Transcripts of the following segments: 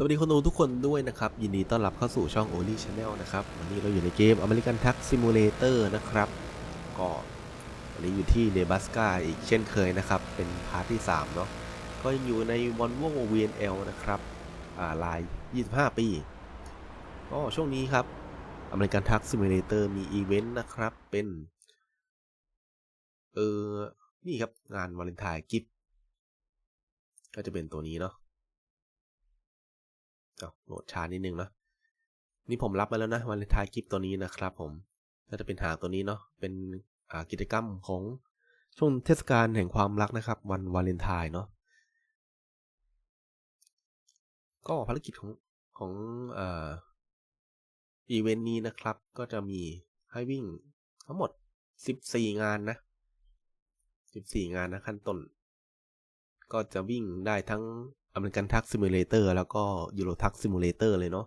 สวัสดีคนดูทุกคนด้วยนะครับ ยินดีต้อนรับเข้าสู่ช่อง o l y Channel นะครับ วันนี้เราอยู่ในเกม American Truck Simulator นะครับ ก็วันนี้อยู่ที่เนบัสกาอีกเช่นเคยนะครับ เป็นพาร์ทที่ 3 เนาะก็ยังอยู่ใน Volvo VNL นะครับอ่าลาย 25 ปี ก็ช่วงนี้ครับ American Truck Simulator มีอีเวนต์นะครับ เป็น เออนี่ครับงานวาเลนไทน์กิฟต์ก็จะเป็นตัวนี้เนาะ เอาโหลดช้านิดนึงเนาะนี่ผมรับมาแล้วนะวันเลนไทน์กิฟตัวนี้นะครับ ผมก็จะเป็นหางตัวนี้เนาะเป็นกิจกรรมของช่วงเทศกาลแห่งความรักนะครับ วันวาเลนไทน์เนาะก็ภารกิจของของอีเวนต์นี้นะครับ ก็จะมีให้วิ่งทั้งหมด 14 งานนะ 14 งานนะขั้นต้น ก็จะวิ่งได้ทั้ง อเมริกันทักซิมูเลเตอร์แล้วก็ยูโรทักซิมูเลเตอร์เลยเนาะ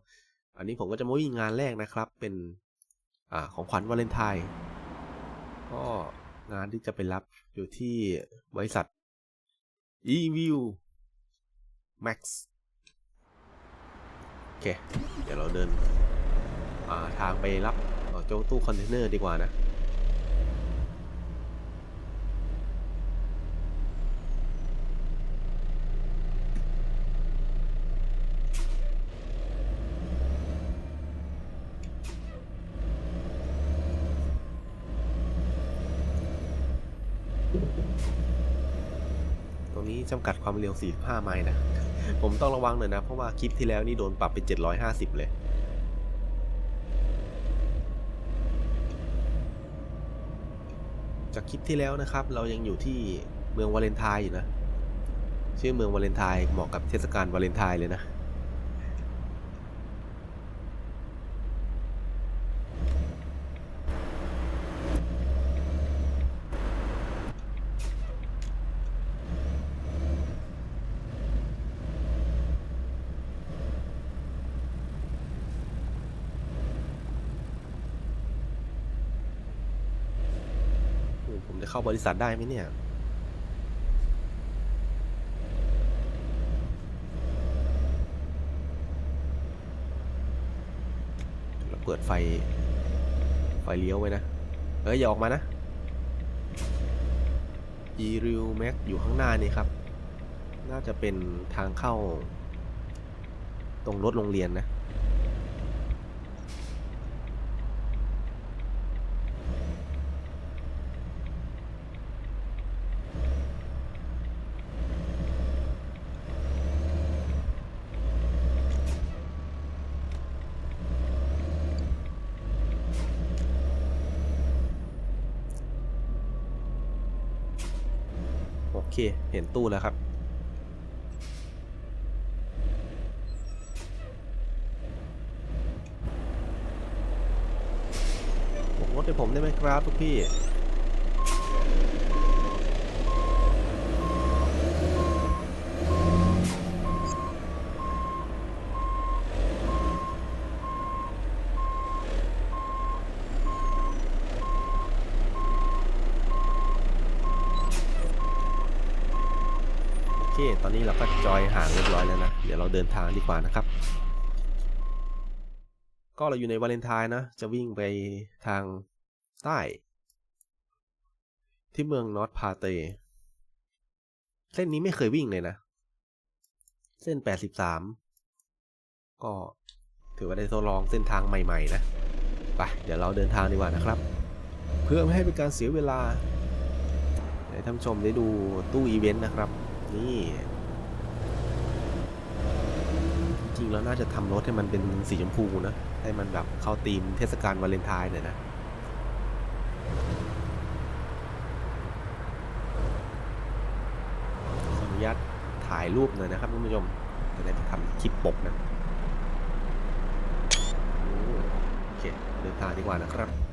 อันนี้ผมก็จะมาวิ่งงานแรกนะครับ เป็นอ่าของขวัญวาเลนไทน์ ก็งานที่จะไปรับอยู่ที่บริษัท e-view max โอเค เดี๋ยวเราเดินอ่าทางไปรับเอ่อเจ้าตู้คอนเทนเนอร์ดีกว่านะ กัดความเร็ว 45 ไมล์นะ ผมต้องระวังหน่อยนะ เพราะว่าคลิปที่แล้วนี่โดนปรับเป็น750 เลย จากคลิปที่แล้วนะครับ เรายังอยู่ที่เมืองวาเลนไทน์อยู่นะ ชื่อเมืองวาเลนไทน์เหมาะกับเทศกาลวาเลนไทน์เลยนะ ผมจะเข้าบริษัทได้ไหมเนี่ย เราเปิดไฟ ไฟเลี้ยวไว้นะ เอ้ยอย่าออกมานะ e r e w Max อยู่ข้างหน้านี่ครับ น่าจะเป็นทางเข้า ตรงรถโรงเรียนนะ เค เห็นตู้แล้วครับ ผมรถให้ผมได้ไหมครับทุกพี่ ตอนนี้เราก็จอยห่างเรียบร้อยแล้วนะ เดี๋ยวเราเดินทางดีกว่านะครับ ก็เราอยู่ในวาเลนไทน์นะ จะวิ่งไปทางใต้ ที่เมืองนอตพาเต เส้นนี้ไม่เคยวิ่งเลยนะ เส้น 83 ก็ถือว่าได้ทดลองเส้นทางใหม่ๆนะ ไปเดี๋ยวเราเดินทางดีกว่านะครับ เพื่อไม่ให้เป็นการเสียเวลาให้ท่านชมได้ดูตู้อีเวนต์นะครับ นี่ จริงแล้วน่าจะทำรถให้มันเป็นสีชมพูนะ ให้มันแบบเข้าธีมเทศกาลวาเลนไทน์หน่อยนะขออนุญาตถ่ายรูปหน่อยนะครับท่านผู้ชมจะได้ไปทำคลิปปกนะโอเคเดินทางดีกว่านะครับ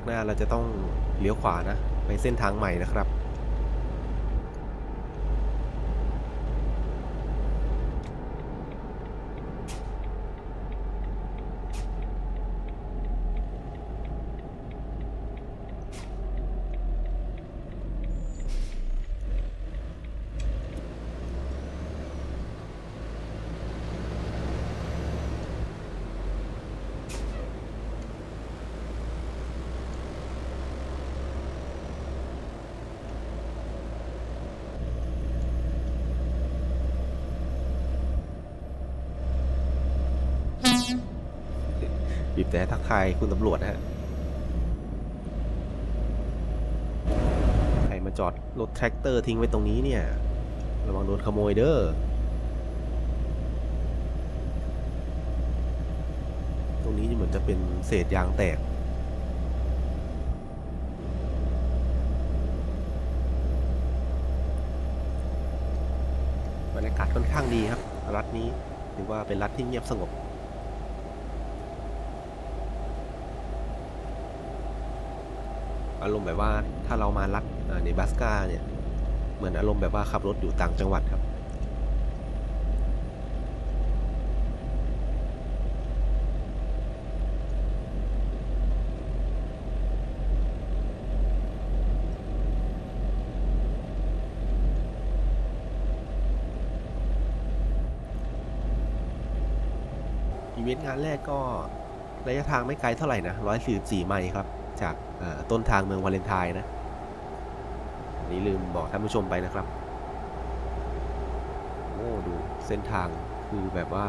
กหน้าเราจะต้องเลี้ยวขวานะ ไปเส้นทางใหม่นะครับ บีบแต่ทักทายคุณตำรวจนะฮะใครมาจอดรถแทรกเตอร์ทิ้งไว้ตรงนี้เนี่ย ระวังโดนขโมยเด้อตรงนี้เหมือนจะเป็นเศษยางแตกบรรยากาศค่อนข้างดีครับ รัฐนี้ถือว่าเป็นรัฐที่เงียบสงบ อารมณ์แบบว่าถ้าเรามารัฐอ่าเนบราสกาเนี่ยเหมือนอารมณ์แบบว่าขับรถอยู่ต่างจังหวัดครับ อีเวนต์งานแรกก็ระยะทางไม่ไกลเท่าไหร่นะ 144 ไมล์ครับ จาก ต้นทางเมืองวาเลนไทน์นะนี้ลืมบอกท่านผู้ชมไปนะครับโอ้ดูเส้นทางคือแบบว่า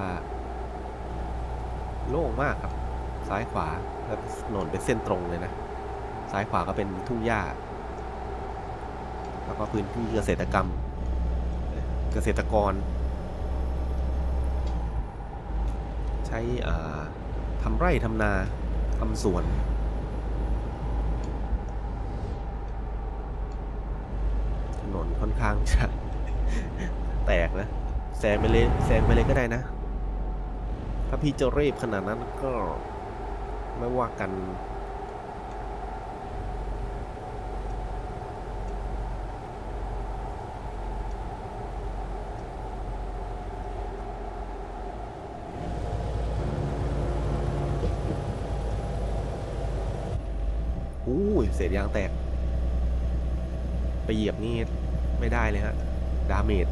โล่งมากครับ ซ้ายขวาแล้วถนนเป็นเส้นตรงเลยนะ ซ้ายขวาก็เป็นทุ่งหญ้า แล้วก็พื้นที่เกษตรกรรม เกษตรกร ใช้ทำไร่ทำนาทำสวน ถนน ค่อนข้างจะแตกนะแซงไปเลยแซงไปเลยก็ได้นะ ถ้าพี่จะรีบขนาดนั้นก็ไม่ว่ากันอู้ยเศษยางแตก ไปเหยียบนี่ ไม่ได้เลยฮะ ดาเมจ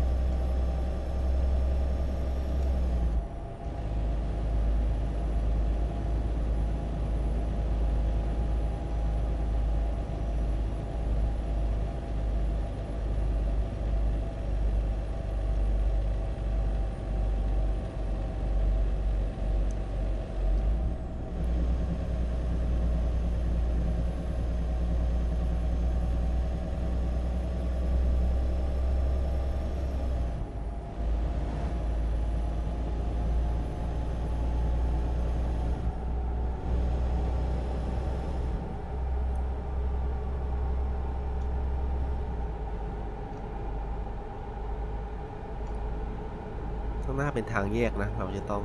หน้าเป็นทางแยกนะ เราจะต้อง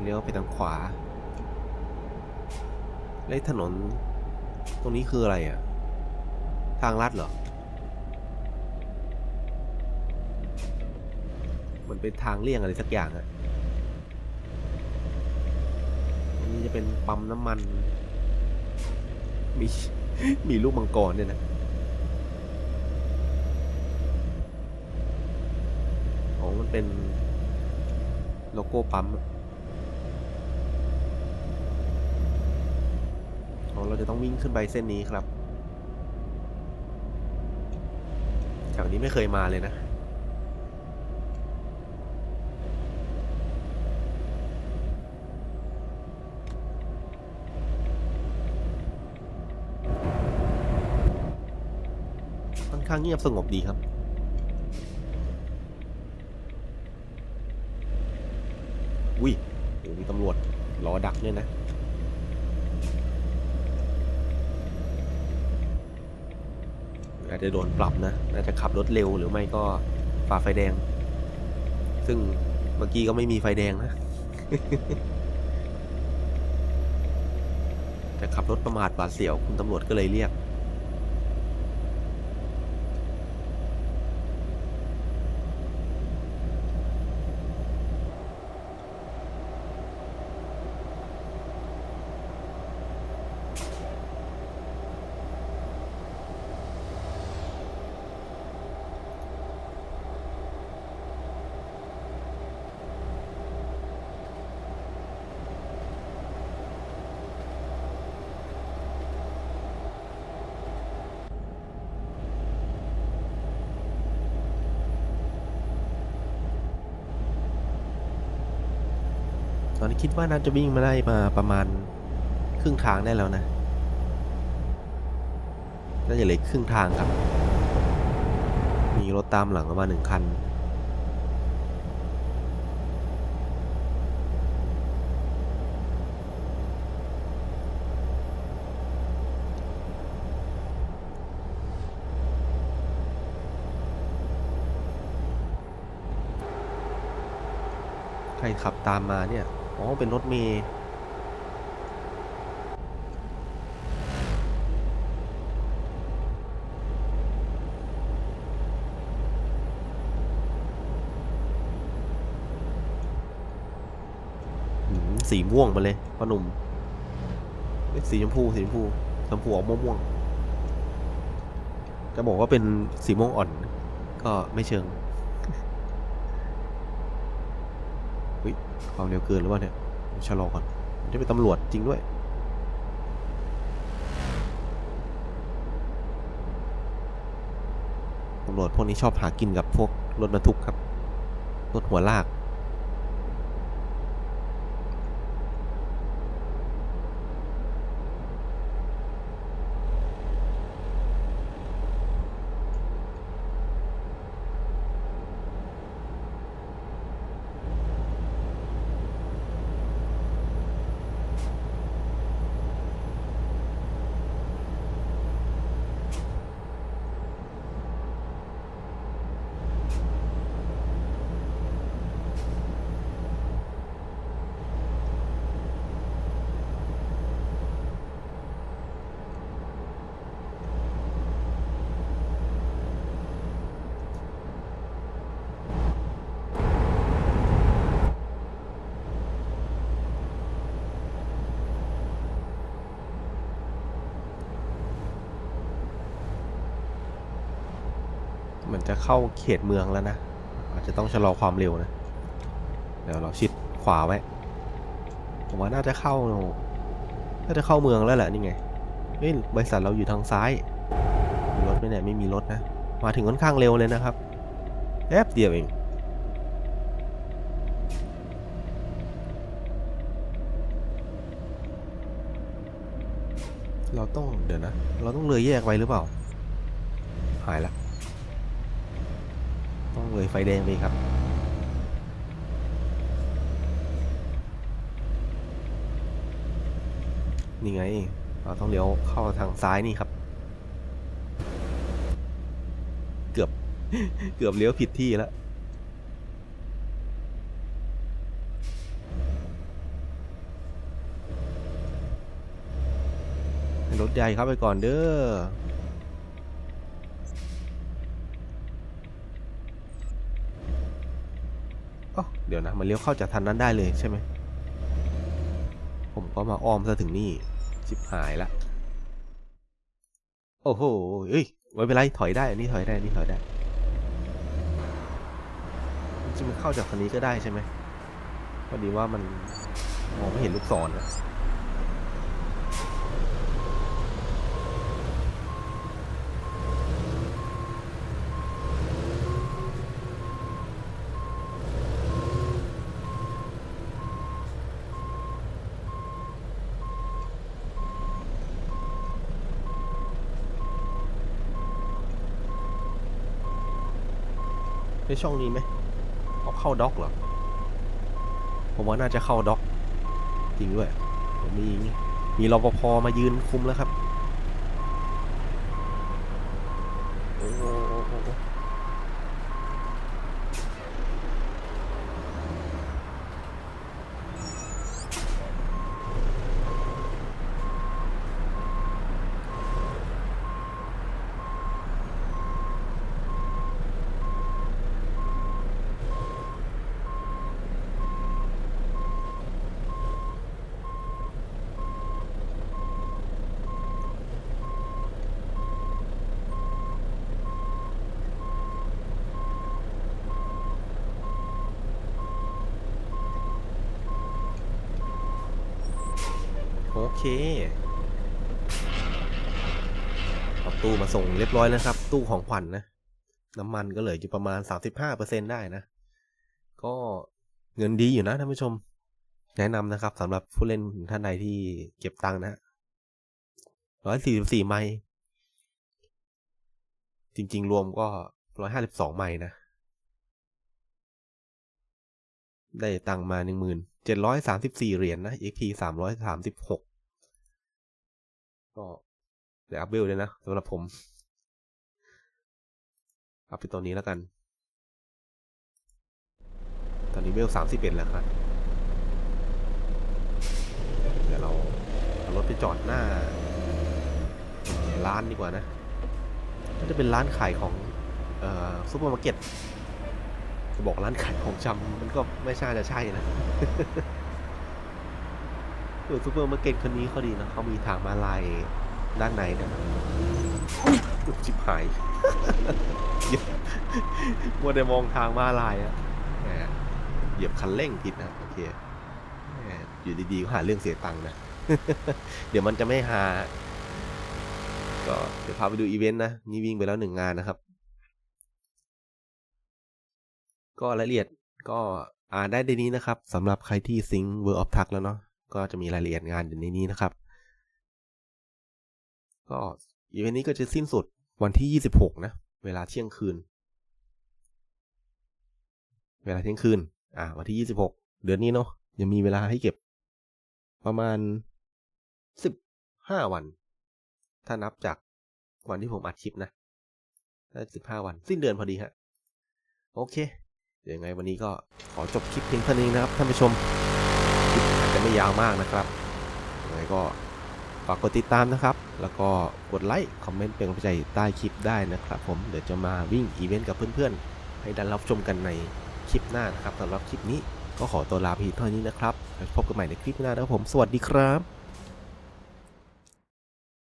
เลี้ยวไปทางขวาแล้วถนน ตรงนี้คืออะไรอะ ทางลัดเหรอ มันเป็นทางเลี่ยงอะไรสักอย่างอะอันนี้จะเป็นปั๊มน้ำมัน มี มีลูกมังกรเนี่ยนะอ๋อมันเป็น โลโก้ปั๊มเราจะต้องวิ่งขึ้นไปเส้นนี้ครับแถวนี้ไม่เคยมาเลยนะค่อนข้างเงียบสงบดีครับ อุ้ยโอ้มีตำรวจรอดักเนี่ยนะ อาจจะโดนปรับนะ น่าจะขับรถเร็วหรือไม่ก็ฝ่าไฟแดง ซึ่งเมื่อกี้ก็ไม่มีไฟแดงนะ แต่ขับรถประมาทหวาดเสียวคุณตำรวจก็เลยเรียก ตอนนี้คิดว่าน่าจะวิ่งมาได้มาประมาณครึ่งทางได้แล้วนะ น่าจะเหลือครึ่งทางครับ มีรถตามหลังประมาณหนึ่งคัน ใครขับตามมาเนี่ย อ๋อ เป็นรถเมย์สีม่วงมาเลยพ่อหนุ่มสีชมพูสีชมพูชมพูออกม่วงๆจะบอกว่าเป็นสีม่วงอ่อน ก็ไม่เชิง เฮ้ย ความเร็วเกินหรือว่าเนี่ยชะลอก่อนจะเป็นตำรวจจริงด้วยตำรวจพวกนี้ชอบหากินกับพวกรถบรรทุกครับรถหัวลาก จะเข้าเขตเมืองแล้วนะ อาจจะต้องชะลอความเร็วนะ เดี๋ยวเราชิดขวาไว้ ผมว่าน่าจะเข้า น่าจะเข้าเมืองแล้วแหละนี่ไง เฮ้ยบริษัทเราอยู่ทางซ้าย มีรถไหมเนี่ยไม่มีรถนะ มาถึงค่อนข้างเร็วเลยนะครับแป๊บเดียวเองเราต้องเดี๋ยวนะ เราต้องเลยแยกไว้หรือเปล่า หายละต้อง เลยไฟแดงไปครับ นี่ไง เราต้องเลี้ยวเข้าทางซ้ายนี่ครับ เกือบ เกือบเลี้ยวผิดที่แล้วรถใหญ่เข้าไปก่อนเด้อ เดี๋ยวนะ มันเลี้ยวเข้าจากทางนั้นได้เลยใช่ไหม ผมก็มาอ้อมซะถึงนี่ชิบหายละ โอ้โห เอ้ยไม่เป็นไรถอยได้ อันนี้ถอยได้ อันนี้ถอยได้จริงมันเข้าจากทางนี้ก็ได้ใช่ไหมพอดีว่ามันมองไม่เห็นลูกศรอะ ในช่องนี้ไหมเอาเข้าด็อกเหรอ ผมว่าน่าจะเข้าด็อก จริงด้วยผมมีมีรปภมายืนคุมแล้วครับ เคเอาตู้มาส่งเรียบร้อยแล้วครับ ตู้ของขวัญนนะ น้ำมันก็เหลืออยู่ประมาณ 35%ได้นะ ก็เงินดีอยู่นะท่านผู้ชม แนะนำนะครับสำหรับผู้เล่นท่านใดที่เก็บตังค์นะร้อยสี่สิบสี่ไมล์จริง ๆ รวมก็ร้อยห้าสิบสองไมล์นะ ได้ตังค์มาหนึ่งหมื่นเจ็ดร้อยสามสิบสี่เหรียญนนะ XP สามร้อยสามสิบหก ก็เดี๋ยวอัพเบลเลยนะสำหรับผมอัพไปตัวนี้แล้วกัน ตอนนี้เวลสามสิบเอ็ดแล้วครับ เดี๋ยวเราเอารถไปจอดหน้า ร้านดีกว่านะก็จะเป็นร้านขายของเอ่อซูเปอร์มาร์เก็ตจะบอกร้านขายของชำมันก็ไม่ใช่จะใช่นะ เออซูเปอร์มาร์เก็ตคนนี้เขาดีนะเขามีทางมาลายด้านในนะอุจิบหายบมัวแต่มองทางมาลายอะแหมเหยียบคันเร่งผิดนะโอเคแหมอยู่ดีๆก็หาเรื่องเสียตังค์นะ เดี๋ยวมันจะไม่หา ก็เดี๋ยวพาไปดูอีเวนต์นะ นี่วิ่งไปแล้วหนึ่งงานนะครับ ก็รายละเอียดก็อ่านได้ในนี้นะครับสำหรับใครที่ซิง World of Tug แล้วเนาะ ก็จะมีรายละเอียดงานอยู่ในนี้นะครับ ก็อีเวนต์นี้ก็จะสิ้นสุดวันที่ 26 นะ เวลาเที่ยงคืน เวลาเที่ยงคืน อ่า วันที่ 26 เดือนนี้เนาะยังมีเวลาให้เก็บ ประมาณ 15 วัน ถ้านับจากวันที่ผมอัดคลิปนะได้15 วัน สิ้นเดือนพอดีฮะ โอเค เดี๋ยวยังไงวันนี้ก็ขอจบคลิปเพียงเท่านี้นะครับท่านผู้ชม จจะไม่ยาวมากนะครับยังไงก็ฝากกดติดตามนะครับ แล้วก็กดไลค์คอมเมนต์เป็นกำลังใจใต้คลิปได้นะครับ ผมเดี๋ยวจะมาวิ่งอีเวนต์กับเพื่อนๆ ให้ได้รับชมกันในคลิปหน้านะครับสำหรับคลิปนี้ก็ขอตัวลาไปเพีเท่านี้นะครับแล้วพบกันใหม่ในคลิปหน้านะครับผมสวัสดีครับ